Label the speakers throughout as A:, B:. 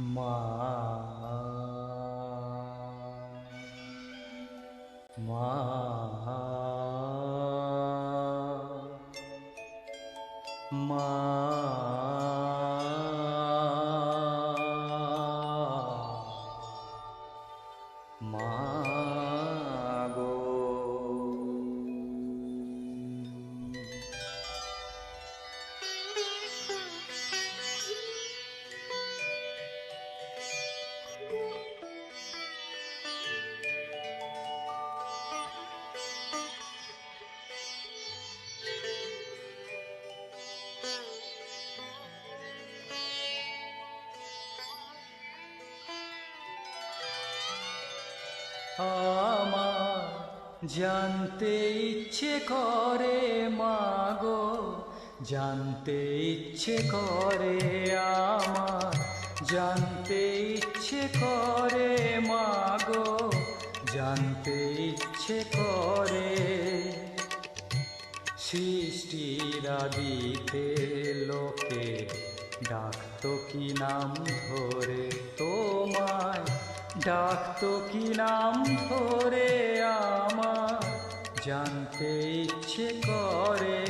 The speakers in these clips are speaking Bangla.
A: মা মা মা মা আমার জানতে ইচ্ছে করে, মাগো, জানতে ইচ্ছে করে আমার, জানতে ইচ্ছে করে, মাগো, জানতে ইচ্ছে করে। সৃষ্টিরা দিতে লোকে ডাকতো কি নাম ধরে তোমায়? ডাকতো কি নাম ধরে আমার? জানতে ইচ্ছে করে।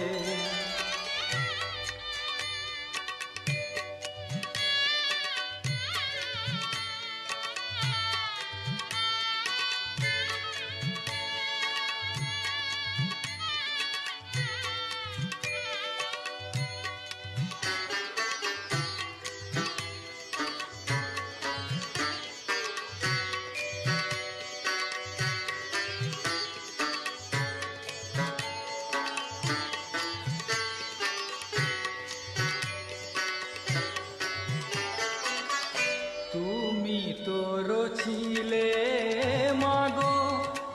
A: রছিলে মাগো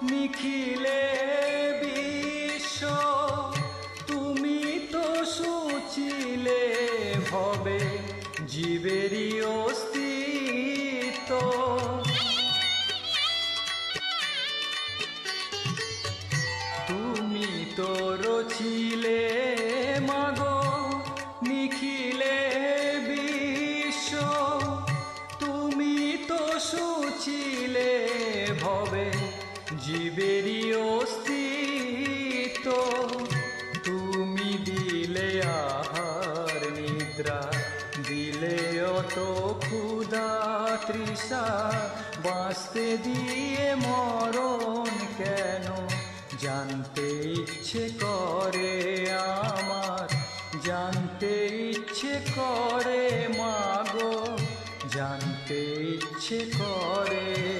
A: নিখিলে বিশ্ব তুমি তো সুচিলে ভবে জীবেরই অস্তিত্ব। তুমি তো রছিলে তৃষা, বাঁচতে দিয়ে মরণ কেন? জানতে ইচ্ছে করে আমার, জানতে ইচ্ছে করে মাগো, জানতে ইচ্ছে করে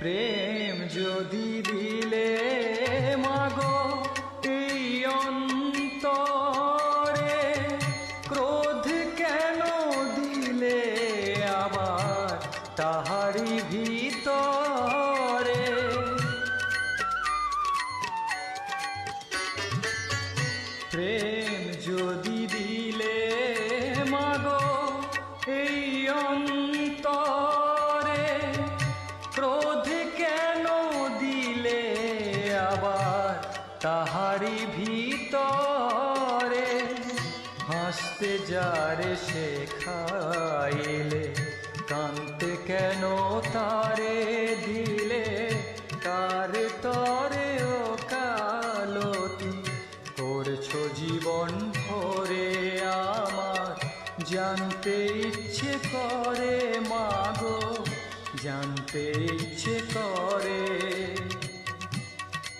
A: প্রেম যদি দিলে হাসতে যারে শেখাইলে, কানতে কেন তারে দিলে? কার তরে ও কালতি করছ জীবন ভরে আমার, জানতে ইচ্ছে করে মাগো, জানতে ইচ্ছে করে।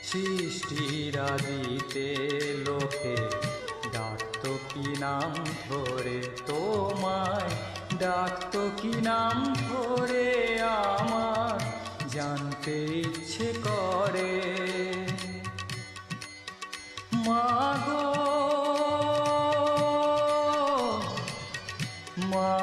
A: সৃষ্টিরা দিতে লোকে কি নাম ধরে তোমায়? ডাক্ত কি নাম ধরে আমার? জানতে ইচ্ছে করে। মাগো মা